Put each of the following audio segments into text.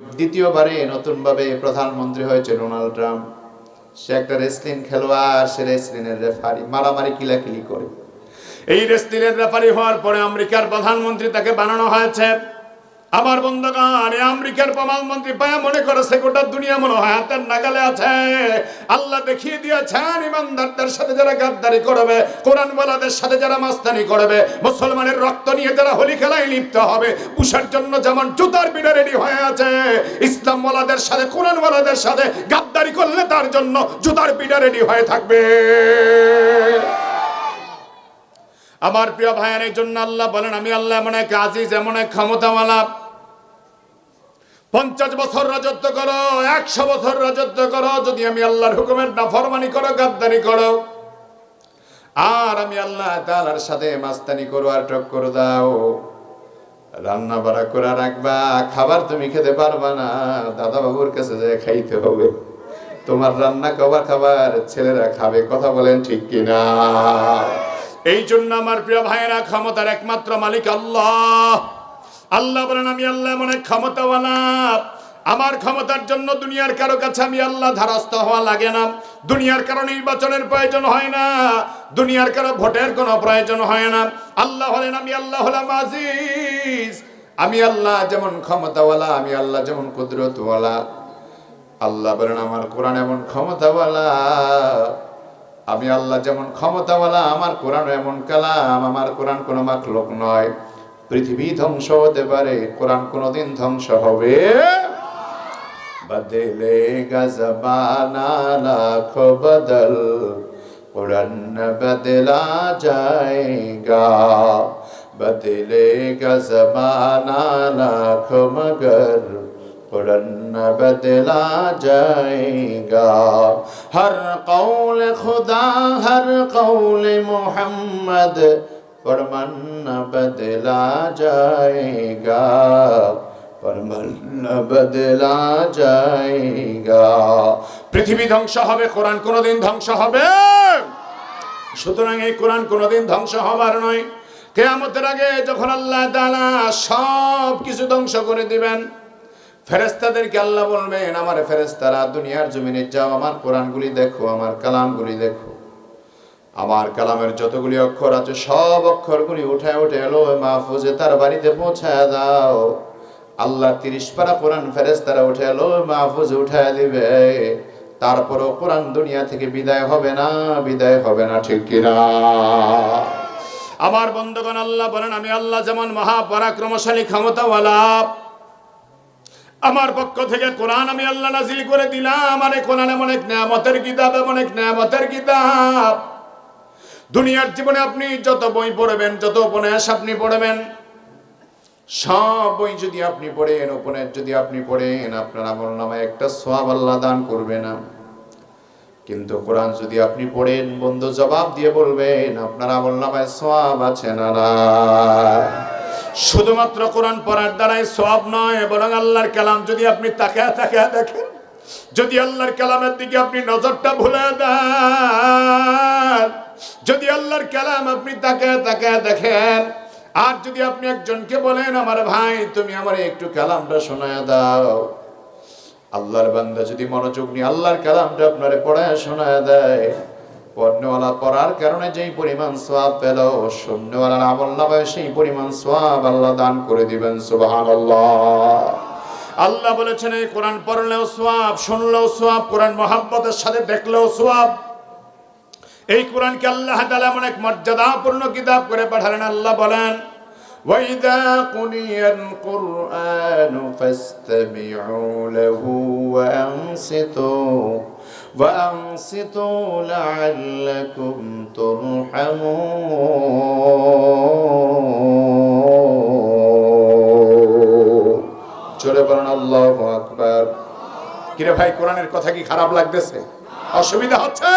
দ্বিতীয়বারে নতুনভাবে প্রধানমন্ত্রী হয়েছে ডোনাল্ড ট্রাম্প। সে একটা রেসলিং খেলোয়াড়, সে রেসলিনের রেফারি। মারামারি কিলাকিলি করে। এই রেসলিনের রেফারি হওয়ার পরে আমেরিকার প্রধানমন্ত্রী তাকে বানানো হয়েছে। আমার বন্ধুগণ, এই আমেরিকার প্রধানমন্ত্রী পায়া মনে করেছে গোটা দুনিয়া মনে হয় হাতের নাগালে আছে। আল্লাহ দেখিয়ে দিয়েছেন, ইমানদারদের সাথে যারা গাদ্দারি করবে, কোরআনওয়ালাদের সাথে যারা মাস্তানি করবে, মুসলমানের রক্ত নিয়ে যারা হোলি খেলায় লিপ্ত হবে, পুষার জন্য যেমন জুতার পিঠে রেডি হয়ে আছে, ইসলামওয়ালাদের সাথে কোরআন কোরআনওয়ালাদের সাথে গাদ্দারি করলে তার জন্য জুতার পিঠে রেডি হয়ে থাকবে। আমার প্রিয় ভাইয়ের জন্য আল্লাহ বলেন, আমি আল্লাহ এমন এক আজিজ, এমন এক ক্ষমতাওয়ালা। পঞ্চাশ বছর রাজত্ব করো, একশো বছর রাজত্ব করো, যদি আমি আল্লাহর হুকুমের নাফরমানি করো, গাদ্দারি করো। আর আমি আল্লাহ তাআলার সাথে মাস্তানি করো আর টক করে দাও। রান্না বাড়া করে রাখবা, খাবার তুমি খেতে পারবা না দাদা বাবুর কাছে যে খাইতে হবে। তোমার রান্না খাবার খাবার ছেলেরা খাবে, কথা বলেন ঠিক কিনা? এই জন্য আমার প্রিয় ভাইয়েরা, ক্ষমতার একমাত্র মালিক আল্লাহ। আল্লাহ বলেন, আমি আল্লাহ মনে ক্ষমতাওয়ালা। আমার ক্ষমতার জন্য দুনিয়ার কারও কাছে আমি আল্লাহ ধারস্থ হওয়া লাগে না। দুনিয়ার কারও নির্বাচনের প্রয়োজন হয় না। দুনিয়ার কারও ভোটের কোনো প্রয়োজন হয় না। আল্লাহ হলেন, আমি আল্লাহ হলাম আজিজ। আমি আল্লাহ যেমন ক্ষমতাওয়ালা, আমি আল্লাহ যেমন কুদরতওয়ালা। আল্লাহ বলেন, আমার কোরআন এমন ক্ষমতাওয়ালা আমি আল্লাহ যেমন ক্ষমতাওয়ালা, আমার কোরআন এমন কালাম, আমার কোরআন কোনো মাকলোক নয়। পৃথিবী ধ্বংস হতে পারে, কোরআন কোনোদিন ধ্বংস হবে। বদলে গজবানা বদল কোরআন বদলা যায়গা। বদলে গজবানা লাখো মগল قرن بدلا جائے گا ہر قول خدا ہر قول محمد فرمن بدلا جائے گا فرمن بدلا جائے গা পৃথিবী ধ্বংস হবে, কোরআন কোনোদিন ধ্বংস হবে। সুতরাং এই কোরআন কোনোদিন ধ্বংস হবার নয়। কেয়ামতের আগে যখন আল্লাহ তাআলা সব কিছু ধ্বংস করে দিবেন ফেরেস্তাদেরকে আল্লাহ বলবেন, আমার ফেরেস্তারা দুনিয়ার জমিনে যাও, আমার কোরআনগুলি দেখো, আমার কালামগুলি দেখো। আমার কালামের যতগুলি অক্ষর আছে, সব অক্ষরগুলি উঠে উঠে এলো মাহফুজে তার বাড়িতে পৌঁছায় দাও। আল্লাহ তিরিশ পারা কোরআন ফেরেস্তারা উঠে এলো মাহফুজে উঠায় দিবে। তারপরও কোরআন দুনিয়া থেকে বিদায় হবে না, বিদায় হবে না, ঠিক কিনা আমার বন্ধুগণ, আল্লাহ বলেন, আমি আল্লাহ যেমন মহাপরাক্রমশালী, ক্ষমতাওয়ালা আমার পক্ষ থেকে কোরআন আমি আল্লাহ নাজিল করে দিলাম। আর কোরআন এমন এক নেয়ামতের কিতাব, এমন এক নেয়ামতের কিতাব। দুনিয়ার জীবনে আপনি যত বই পড়বেন, যত উপন্যাস আপনি পড়বেন, সব বই যদি আপনি পড়েন, উপন্যাস যদি আপনি পড়েন, আপনার আমল নামায় একটা সোয়াব আল্লাহ দান করবে না। কিন্তু কোরআন যদি আপনি পড়েন, বন্ধু জবাব দিয়ে বলবেন, আপনার আমল নামায় সোয়াব আছে না শুধুমাত্র কোরআন পড়ার দ্বারাই সব নয়, বরং আল্লাহর কালাম যদি আপনি তাকায় তাকায় দেখেন, যদি আল্লাহর কালামের দিকে আপনি নজরটা ভুলে দেন, যদি আল্লাহর কালাম আপনি তাকায় তাকায় দেখেন, আর যদি আপনি একজনকে বলেন, আমার ভাই, তুমি আমার একটু কালামটা শোনায় দাও। আল্লাহর বান্দা যদি মনোযোগ নিয়ে আল্লাহর কালামটা আপনারে পড়ায় শোনায় দেয় পণ্যওয়ালা পড়ার কারণে যেই পরিমাণ সোয়াব পেল শূন্যওয়ালার আমল নামায় সেই পরিমাণ সোয়াব আল্লাহ দান করে দিবেন সুবাহান আল্লাহ বলেছেন এই কোরআন পড়লেও সোয়াব শুনলেও সোয়াব কোরআন মহাব্বতের সাথে দেখলেও সোয়াব এই কোরআনকে আল্লাহ তাআলা এমন এক মর্যাদাপূর্ণ কিতাব করে পাঠালেন আল্লাহ বলেন وإذا قرئ القرآن فاستمعوا له وأنصتوا وأنصتوا لعلكم ترحمون চলে বলেন আল্লাহু আকবার কিরে ভাই কোরআনের কথা কি খারাপ লাগতেছে অসুবিধা হচ্ছে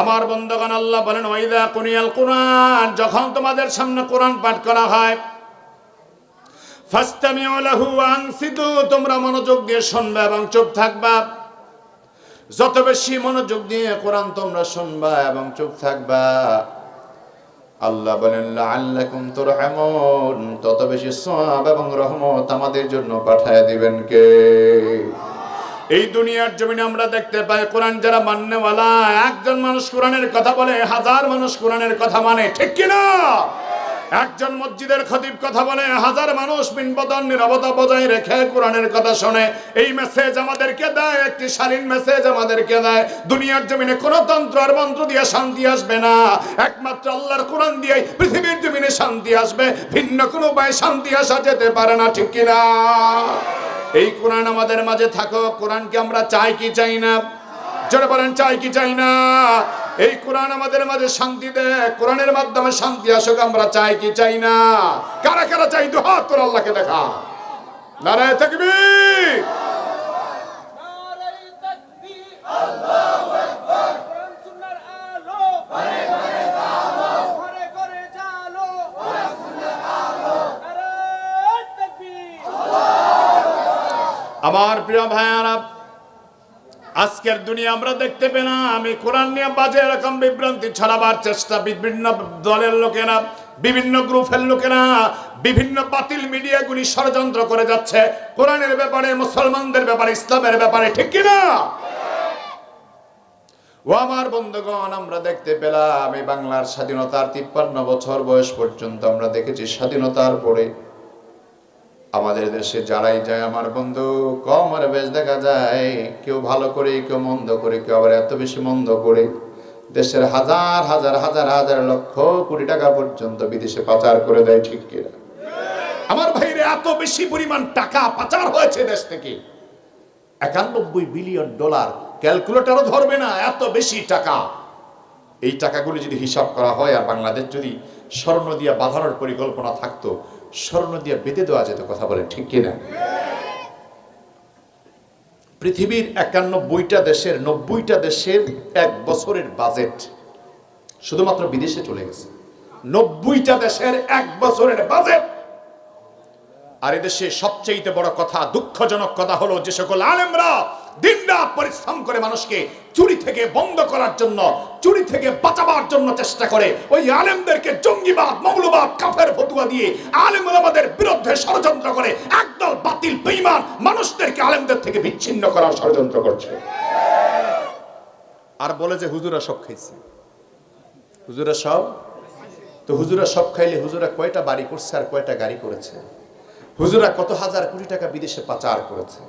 আমার বন্ধগণ আল্লাহ বলেন ওয়াইদা কুনিয়াল কোরআন যখন তোমাদের সামনে কোরআন পাঠ করা হয় ফাস্তামিউ লাহু ওয়া আনসিতু তোমরা মনোযোগ দিয়ে শুনবে এবং চুপ থাকবা যত বেশি মনোযোগ দিয়ে কোরআন তোমরা শুনবা এবং চুপ থাকবা, আল্লাহ বলেন আল্লাকুম তুরহামুন। তত বেশি সওয়াব এবং রহমত আমাদের জন্য পাঠায় দিবেন কে? এই দুনিয়ার জমিনে আমরা দেখতে পাই, কোরআন যারা মান্যওয়ালা, একজন মানুষ কোরআনের কথা বলে, হাজার মানুষ কোরআনের কথা মানে ঠিক কিনা? একজন মসজিদের খতিব কথা বলে, হাজার মানুষ মিনবদন নিরবতা বজায় রেখে কোরআনের কথা শোনে। এই মেসেজ আমাদেরকে দেয়, একটি শালীন মেসেজ আমাদেরকে দেয়। দুনিয়ার জমিনে কোন তন্ত্র আর মন্ত্র দিয়ে শান্তি আসবে না। একমাত্র আল্লাহর কোরআন দিয়েই পৃথিবীর জমিনে শান্তি আসবে। ভিন্ন কোনো উপায়ে শান্তি আসা যেতে পারে না, ঠিক কিনা এই কোরআন আমাদের মাঝে থাকো। কোরআনকে আমরা চাই কি চাই না? জোরে বলেন, চাই কি চাই না? এই কোরআন আমাদের মাঝে শান্তি দেয় কোরআনের মাধ্যমে শান্তি আসুক আমরা চাই কি চাই না? কারা কারা চাই? দু হাত তোর আল্লাহকে দেখা। নারায় থাকবি আমার প্রিয় ভাইয়ারা আজকের দুনিয়া আমরা দেখতে পেলাম, আমি কোরআন নিয়ে বাজে এরকম বিভ্রান্তি ছড়াবার চেষ্টা বিভিন্ন দলের লোকেরা, বিভিন্ন গ্রুপের লোকেরা, বিভিন্ন বাতিল মিডিয়াগুলি ষড়যন্ত্র করে যাচ্ছে। কোরআনের ব্যাপারে, মুসলমানদের ব্যাপারে, ইসলামের ব্যাপারে, ঠিক কিনা? ও আমার বন্ধুগণ, আমরা দেখতে পেলাম এই বাংলার স্বাধীনতার তিপ্পান্ন বছর বয়স পর্যন্ত আমরা দেখেছি স্বাধীনতার পরে আমাদের দেশে যারাই যায়, আমার বন্ধু কম আর বেশ দেখা যায়, কেউ ভালো করে, কেউ মন্দ করে, কেউ আবার এত বেশি মন্দ করে। দেশের হাজার হাজার হাজার হাজার লক্ষ কোটি টাকা পর্যন্ত বিদেশে পাচার করে দেয়, ঠিক কিনা আমার ভাইরে, এত বেশি পরিমাণ টাকা পাচার হয়েছে দেশ থেকে। একানব্বই বিলিয়ন ডলার, ক্যালকুলেটারও ধরবে না, এত বেশি টাকা। এই টাকাগুলি যদি হিসাব করা হয়, আর বাংলাদেশ যদি স্বর্ণ দিয়া বাঁধানোর পরিকল্পনা থাকতো স্বর্ণ দিয়ে বেঁধে দেওয়া যেত, কথা বলে ঠিক কিনা? পৃথিবীর একানব্বইটা দেশের, নব্বইটা দেশের এক বছরের বাজেট শুধুমাত্র বিদেশে চলে গেছে। নব্বইটা দেশের এক বছরের বাজেট আর এদেশে সবচেয়ে বড় কথা, দুঃখজনক কথা হলো যে সকল আলেমরা দিনরাত পরিশ্রম করে মানুষকে চুরি থেকে বন্ধ করার জন্য, চুরি থেকে বাঁচাবার জন্য চেষ্টা করে। ওই আলেমদেরকে জঙ্গিবাদ, মৌলবাদ, কাফের ফতুয়া দিয়ে আলেম আমাদের বিরুদ্ধে ষড়যন্ত্র করে একদল বাতিল, বেঈমান মানুষদেরকে আলেমদের থেকে বিচ্ছিন্ন করার ষড়যন্ত্র করছে। আর বলে যে হুজুরা সব খাইছে। হুজুরা সব? তো হুজুরা সব খাইলে হুজুরা কয়টা বাড়ি করছে আর কয়টা গাড়ি করেছে? হুজুরা কত হাজার কোটি টাকা বিদেশে পাচার করেছে?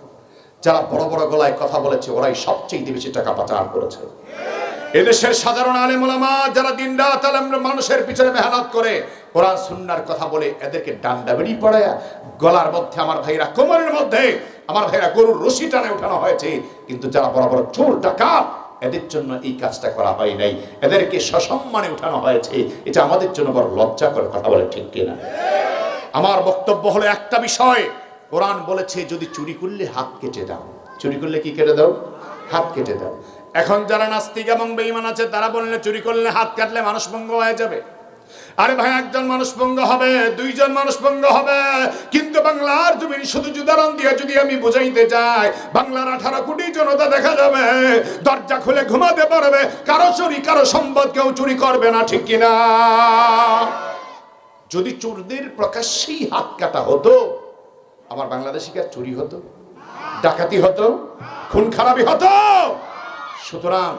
যারা বড় বড় গলায় কথা বলেছে, ওরাই সবচেয়ে বেশি টাকা পাচার করেছে। এদেশের সাধারণ আলেম যারা দিন রাত মানুষের পিছনে মেহনত করে কোরআন সুন্নার কথা বলে এদেরকে ডান্ডা বেড়ি পড়ায় গলার মধ্যে আমার ভাইরা কোমরের মধ্যে, আমার ভাইরা গরুর রশি টানে উঠানো হয়েছে। কিন্তু যারা বড় বড় চোর, ডাকাত, এদের জন্য এই কাজটা করা হয় নাই। এদেরকে সসম্মানে উঠানো হয়েছে। এটা আমাদের জন্য বড় লজ্জা করে কথা বলে ঠিক কিনা? আমার বক্তব্য হলো একটা বিষয়। কোরআন বলেছে, যদি চুরি করলে হাত কেটে দাও। চুরি করলে কি কেটে দাও? হাত কেটে দাও। এখন যারা নাস্তিক এবং বেঈমান আছে, তারা বললে, চুরি করলে হাত কাটলে মানুষ ভঙ্গ হয়ে যাবে। আরে ভাই, একজন মানুষ ভঙ্গ হবে, দুইজন মানুষ ভঙ্গ হবে। কিন্তু বাংলার জমিন শুধু উদাহরণ দিয়ে যদি আমি বুঝাইতে যাই বাংলার আঠারো কোটি জনতা দেখা যাবে, দরজা খুলে ঘুমাতে পারবে। কারও চুরি, কারও সম্পদ কেউ চুরি করবে না, ঠিক কিনা? যদি চোরদের প্রকাশ্যেই হাত কাটা হতো আমার বাংলাদেশে কি আর চুরি হতো? ডাকাতি হতো? খুন খারাপি হতো? সুতরাং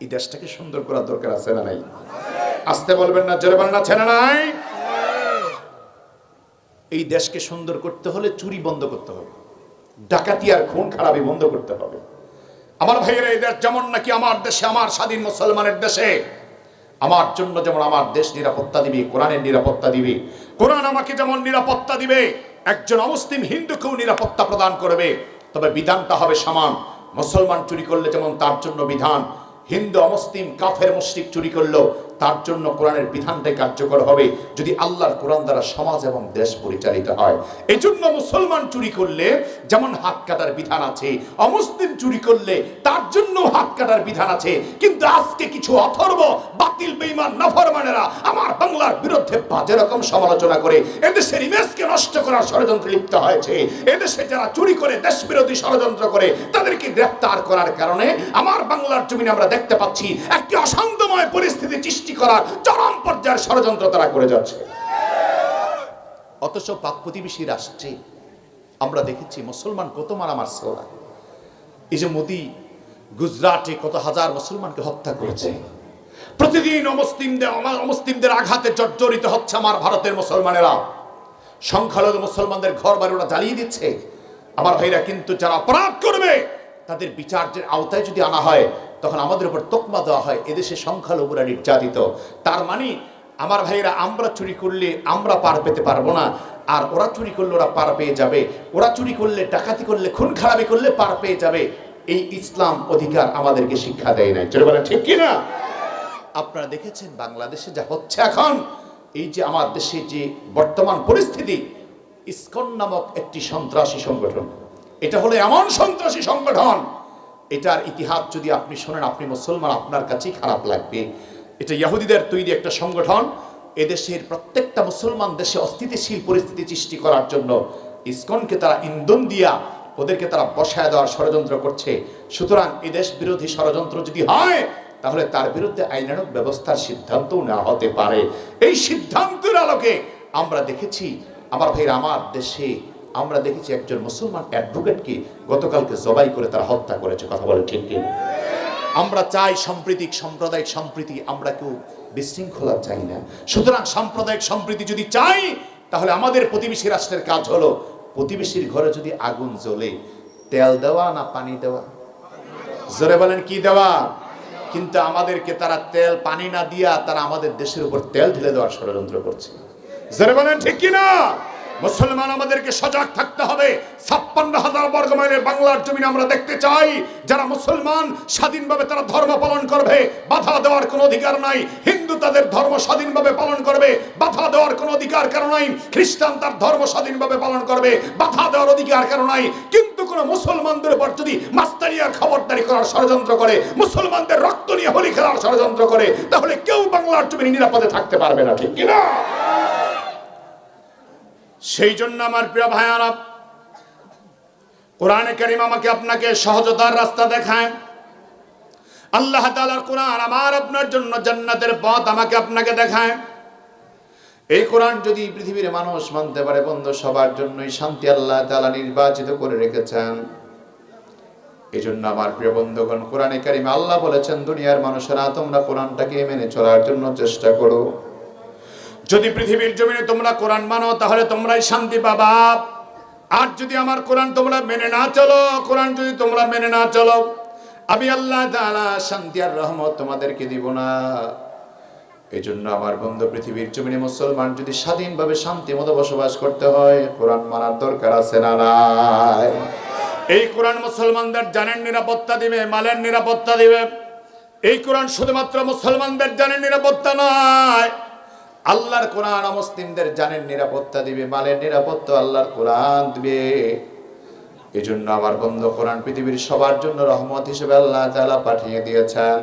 এই দেশটাকে সুন্দর করার দরকার আছে না নাই? আসতে বলবেন না, জোরে বলেন না ছেলে নাই? এই দেশকে সুন্দর করতে হলে চুরি বন্ধ করতে হবে। ডাকাতি আর খুন খারাপি বন্ধ করতে হবে। আমার ভাইয়েরা, এই দেশ যেমন নাকি আমার দেশে, আমার স্বাধীন মুসলমানের দেশে আমার জন্য যেমন আমার দেশ নিরাপত্তা দিবে, কোরআনের নিরাপত্তা দিবে। কোরআন আমাকে যেমন নিরাপত্তা দিবে, একজন অমুসলিম হিন্দুকেও নিরাপত্তা প্রদান করবে। তবে বিধানটা হবে সমান। মুসলমান চুরি করলে যেমন তার জন্য বিধান, হিন্দু অমুসলিম কাফের মুশ্রিক চুরি করলেও তার জন্য কোরআনের বিধানটাই কার্যকর হবে যদি আল্লাহর কোরআন দ্বারা সমাজ এবং দেশ পরিচালিত হয়। এই জন্য মুসলমান চুরি করলে যেমন হাত কাটার বিধান আছে, অমুসলিম চুরি করলে তার জন্য হাত কাটার বিধান আছে। কিন্তু আজকে কিছু অথর্ব, বাতিল, বেঈমান, নাফরমানেরা আমার বাংলার বিরুদ্ধে বাজে রকম সমালোচনা করে, এদেশের ইমেজকে নষ্ট করার ষড়যন্ত্রে লিপ্ত হয়েছে। এদেশে যারা চুরি করে দেশ বিরোধী ষড়যন্ত্র করে, তাদেরকে গ্রেফতার করার কারণে আমার বাংলার জমিনে আমরা দেখতে পাচ্ছি একটি অশান্তময় পরিস্থিতি সৃষ্টি সৃষ্টি করার চরম পর্যায়ের ষড়যন্ত্র তারা করে যাচ্ছে। অথচ পাক প্রতিবেশী রাষ্ট্রে আমরা দেখেছি মুসলমান কত মারামার সোলা এই যে মোদি গুজরাটে কত হাজার মুসলমানকে হত্যা করেছে। প্রতিদিন অমুসলিমদের অমুসলিমদের আঘাতে জর্জরিত হচ্ছে আমার ভারতের মুসলমানেরা। সংখ্যালঘু মুসলমানদের ঘর বাড়ি ওরা জ্বালিয়ে দিচ্ছে। আমার ভাইরা কিন্তু যারা অপরাধ করবে, তাদের বিচার্যের আওতায় যদি আনা হয় তখন আমাদের উপর তোকমা দেওয়া হয়, এদেশে সংখ্যালঘুরা নির্যাতিত। তার মানে আমার ভাইরা আমরা চুরি করলে আমরা পার পেতে পারব না, আর ওরা চুরি করলে ওরা পার পেয়ে যাবে। ওরা চুরি করলে, ডাকাতি করলে, খুন খারাপি করলে পার পেয়ে যাবে। এই ইসলাম অধিকার আমাদেরকে শিক্ষা দেয় নাই। চলে বলেন, ঠিক কিনা? আপনারা দেখেছেন বাংলাদেশে যা হচ্ছে এখন? এই যে আমার দেশে যে বর্তমান পরিস্থিতি, ইসকন নামক একটি সন্ত্রাসী সংগঠন। এটা হলো এমন সন্ত্রাসী সংগঠন এটার ইতিহাস যদি আপনি শোনেন, আপনি মুসলমান, আপনার কাছেই খারাপ লাগবে। এটা ইহুদিদের তৈরি একটা সংগঠন। এদেশের প্রত্যেকটা মুসলমান দেশে অস্থিতিশীল পরিস্থিতি সৃষ্টি করার জন্য ইসকনকে তারা ইন্ধন দিয়া ওদেরকে তারা বসায় দেওয়ার ষড়যন্ত্র করছে। সুতরাং এদেশ বিরোধী ষড়যন্ত্র যদি হয়, তাহলে তার বিরুদ্ধে আইনানুক ব্যবস্থার সিদ্ধান্তও নেওয়া হতে পারে। এই সিদ্ধান্তের আলোকে আমরা দেখেছি, আমার ভাইয়ের আমার দেশে আমরা দেখেছি একজন মুসলমান অ্যাডভোকেটকে গতকালকে জবাই করে তারা হত্যা করেছে, কথা বলে ঠিক কি? আমরা চাই সাম্প্রতিক সাম্প্রদায়িক সম্প্রীতি, আমরা কেউ বিশৃঙ্খলা চাই না। সুতরাং সাম্প্রদায়িক সম্প্রীতি যদি চাই, তাহলে আমাদের প্রতিবেশী রাষ্ট্রের কাজ হলো প্রতিবেশীর ঘরে যদি আগুন জ্বলে, তেল দেওয়া না পানি দেওয়া? জোরে বলেন, কি দেওয়া? কিন্তু আমাদেরকে তারা তেল, পানি না দিয়া তারা আমাদের দেশের উপর তেল ঢেলে দেওয়ার ষড়যন্ত্র করছে। যারা বলেন, ঠিক কিনা? মুসলমান আমাদেরকে সজাগ থাকতে হবে। ছাপ্পান্ন হাজার বর্গ মাইলের বাংলার জমিনে আমরা দেখতে চাই। যারা মুসলমান, স্বাধীনভাবে তারা ধর্ম পালন করবে। বাধা দেওয়ার কোনো অধিকার নাই। হিন্দু তাদের ধর্ম স্বাধীনভাবে পালন করবে। বাধা দেওয়ার কোনো অধিকার কারণ নাই? খ্রিস্টান তার ধর্ম স্বাধীনভাবে পালন করবে। বাধা দেওয়ার অধিকার কারণ নাই? কিন্তু কোনো মুসলমানদের উপর যদি মাস্তারিয়ার খবরদারি করার ষড়যন্ত্র করে, মুসলমানদের রক্ত নিয়ে হোলি খেলার ষড়যন্ত্র করে, তাহলে কেউ বাংলার জমিনে নিরাপদে থাকতে পারবে না, ঠিক কিনা? সেই জন্য আমার প্রিয় ভাইয়ারা, কোরআনে কারিম আমাকে আপনাকে সহজতার রাস্তা দেখায়। আল্লাহ তালার কোরআন আমার আপনার জন্য জান্নাতের পথ আমাকে আপনাকে দেখায়। এই কোরআন যদি পৃথিবীর মানুষ মানতে পারে, বন্ধু, সবার জন্যই শান্তি আল্লাহ তাআলা নির্বাচিত করে রেখেছেন। এই জন্য আমার প্রিয় বন্ধুগণ, কোরআনে কারিমে আল্লাহ বলেছেন, দুনিয়ার মানুষেরা তোমরা কোরআনটাকে মেনে চলার জন্য চেষ্টা করো। যদি পৃথিবীর জমিনে তোমরা কোরআন মানো, তাহলে তোমরাই শান্তি পাবা। আর যদি আমার কোরআন তোমরা মেনে না চলো, কোরআন যদি তোমরা মেনে না চলো, আমি আল্লাহ শান্তি আর রহমত তোমাদেরকে দিব না। এই জন্য আমার বন্ধু, পৃথিবীর জমিনে মুসলমান যদি স্বাধীনভাবে শান্তি মতো বসবাস করতে হয়, কোরআন মানার দরকার আছে না এই কোরআন মুসলমানদের জানের নিরাপত্তা দিবে, মালের নিরাপত্তা দিবে। এই কোরআন শুধুমাত্র মুসলমানদের জানের নিরাপত্তা নয় আল্লাহর কোরআন মুসলিমদের জানের নিরাপত্তা দিবে, মালের নিরাপত্তা আল্লাহর কোরআন দিবে। এজন্য জন্য আমার বন্ধ কোরআন পৃথিবীর সবার জন্য রহমত হিসেবে আল্লাহ তালা পাঠিয়ে দিয়েছেন।